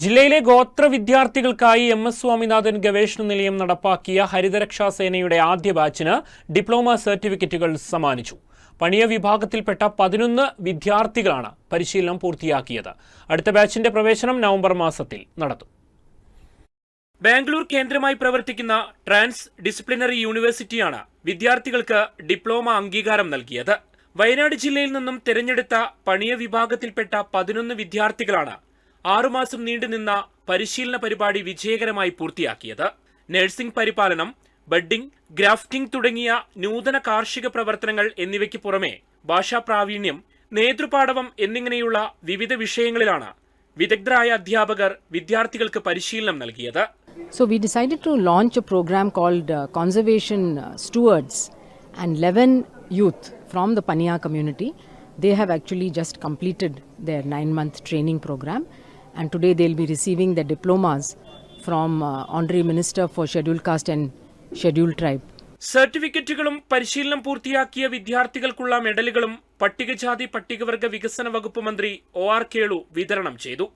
ജില്ലയിലെ ഗോത്ര വിദ്യാർത്ഥികൾക്കായി എം എസ് സ്വാമിനാഥൻ ഗവേഷണ നിലയം നടപ്പാക്കിയ ഹരിതരക്ഷാ സേനയുടെ ആദ്യ ബാച്ചിന് ഡിപ്ലോമ സർട്ടിഫിക്കറ്റുകൾ സമ്മാനിച്ചു. പണിയ വിഭാഗത്തിൽപ്പെട്ട പതിനൊന്ന് വിദ്യാർത്ഥികളാണ് പരിശീലനം പൂർത്തിയാക്കിയത്. അടുത്ത ബാച്ചിന്റെ പ്രവേശനം നവംബർ മാസത്തിൽ നടത്തും. ബാംഗ്ലൂർ കേന്ദ്രമായി പ്രവർത്തിക്കുന്ന ട്രാൻസ് ഡിസിപ്ലിനറി യൂണിവേഴ്സിറ്റിയാണ് വിദ്യാർത്ഥികൾക്ക് ഡിപ്ലോമ അംഗീകാരം നൽകിയത്. വയനാട് ജില്ലയിൽ നിന്നും തിരഞ്ഞെടുത്ത പണിയ വിഭാഗത്തിൽപ്പെട്ട പതിനൊന്ന് വിദ്യാർത്ഥികളാണ് ആറുമാസം നീണ്ടുനിന്ന പരിശീലന പരിപാടി വിജയകരമായി പൂർത്തിയാക്കിയത്. നഴ്സിംഗ് പരിപാലനം ബഡ്ഡിംഗ് ഗ്രാഫ്റ്റിംഗ് തുടങ്ങിയ നൂതന കാർഷിക പ്രവർത്തനങ്ങൾ എന്നിവയ്ക്ക് പുറമെ ഭാഷാ പ്രാവീണ്യം നേതൃപാടവം എന്നിങ്ങനെയുള്ള വിവിധ വിഷയങ്ങളിലാണ് വിദഗ്ധരായ അധ്യാപകർ വിദ്യാർത്ഥികൾക്ക് പരിശീലനം നൽകിയത്. So we decided to launch a program called uh, Conservation uh, Stewards and 11 youth from the Pania community. They have actually just completed their nine month training program. And today they'll be receiving the diplomas from uh, Honorary Minister for Scheduled Caste and Scheduled Tribe. സർട്ടിഫിക്കറ്റുകളും പരിശീലനം പൂർത്തിയാക്കിയ വിദ്യാർത്ഥികൾക്കുള്ള മെഡലുകളും പട്ടികജാതി പട്ടികവർഗ വികസന വകുപ്പ് മന്ത്രി O R Kelu വിതരണം ചെയ്തു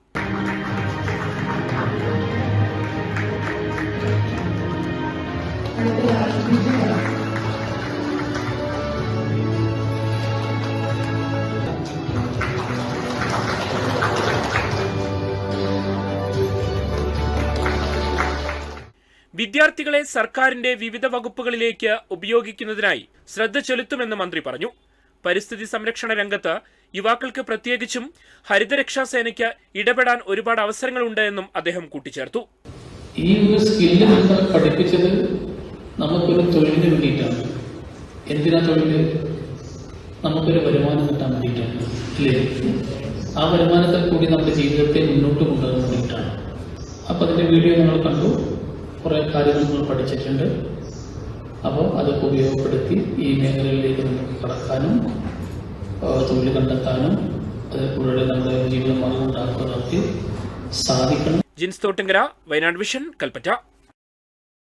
വിദ്യാർത്ഥികളെ സർക്കാരിന്റെ വിവിധ വകുപ്പുകളിലേക്ക് ഉപയോഗിക്കുന്നതിനായി ശ്രദ്ധ ചെലുത്തുമെന്ന് മന്ത്രി പറഞ്ഞു. പരിസ്ഥിതി സംരക്ഷണ രംഗത്ത് യുവാക്കൾക്ക് പ്രത്യേകിച്ചും ഹരിതരക്ഷാ സേനയ്ക്ക് ഇടപെടാൻ ഒരുപാട് അവസരങ്ങളുണ്ട് എന്നും അദ്ദേഹം കൂട്ടിച്ചേർത്തു. ഈ ഒരു സ്കില്ല് പഠിപ്പിച്ചത് നമുക്കൊരു തൊഴിലിന് വേണ്ടിയിട്ടാണ്. എന്തിനാ തൊഴിൽ? നമുക്കൊരു വരുമാനം കിട്ടാൻ വേണ്ടിയിട്ടാണ് അല്ലേ? ആ വരുമാനത്തിൽ കൂടി നമ്മുടെ ജീവിതത്തെ മുന്നോട്ട് കൊണ്ടുപോകാൻ വേണ്ടിയിട്ടാണ്. അപ്പൊ അതിന്റെ വീഡിയോ നമ്മൾ കണ്ടു. കുറേ കാര്യങ്ങൾ നമ്മൾ പഠിച്ചിട്ടുണ്ട്. അപ്പോൾ അതൊക്കെ ഉപയോഗപ്പെടുത്തി ഈ മേഖലയിലേക്ക് നമുക്ക് കടക്കാനും തൊഴിൽ കണ്ടെത്താനും അതേപോലെ നമ്മുടെ ജീവിതമാർഗം ഉണ്ടാക്കുന്നതൊക്കെ സാധിക്കണം. ജിൻസ് തോട്ടിങ്കര വയനാട് വിഷൻ കൽപ്പറ്റ.